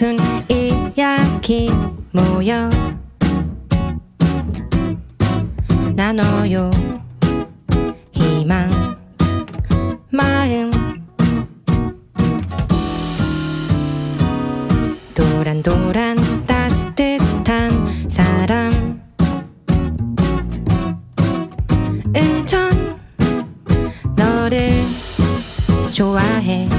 순 이야기 모여? 나눠요. 희망 마음. 도란도란 따뜻한 사람. 은천 너를 좋아해.